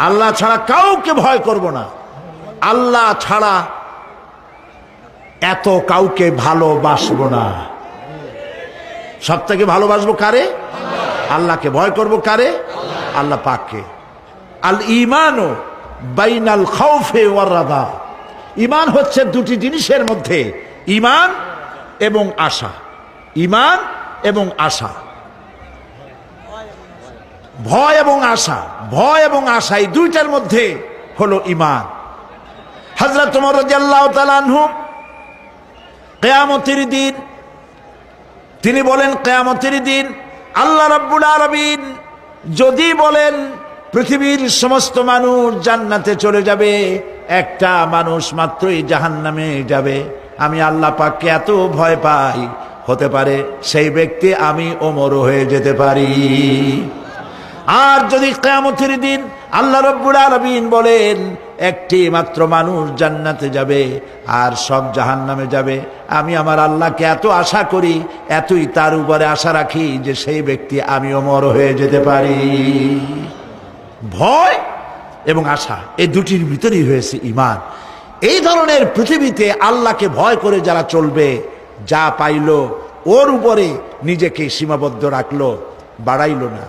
আল্লাহ ছাড়া কাউকে ভয় করব না। আল্লাহ ছাড়া এত কাউকে ভালোবাসবো না। সব থেকে ভালোবাসবো কারে? আল্লাহকে ভয় করব কারে? আল্লাহ পাককে। আল ইমানও বাইনাল খাউফে ওয়ারাদা ইমান হচ্ছে দুটি জিনিসের মধ্যে, ইমান এবং আশা। ইমান এবং আশা। ভয় এবং আশা, ভয় এবং আশা, এই দুইটার মধ্যে হলো ইমান হজরত তোমার রাজিয়াল্লাহ কেয়ামতির দিন, তিনি বলেন, কেয়ামতের দিন আল্লাহ রাব্বুল আরবিন যদি বলেন, পৃথিবীর সমস্ত মানুষ জান্নাতে চলে যাবে, একটা মানুষ মাত্রই জাহান্নামে যাবে। আমি আল্লাহ পাককে এত ভয় পাই, হতে পারে সেই ব্যক্তি আমি ওমর হয়ে যেতে পারি। আর যদি কেয়ামতের দিন আল্লাহ রব্বুল আলমিন বলেন, একটি মাত্র মানুষ জান্নাতে যাবে আর সব জাহান্নামে যাবে, আমি আমার আল্লাহকে এত আশা করি, এতই তার উপরে আশা রাখি যে সেই ব্যক্তি আমি অমর হয়ে যেতে পারি। ভয় এবং আশা এই দুটির ভিতরেই হয়েছে ইমান এই ধরনের পৃথিবীতে আল্লাহকে ভয় করে যারা চলবে, যা পাইল, ওর উপরে নিজেকে সীমাবদ্ধ রাখল, বাড়াইল না।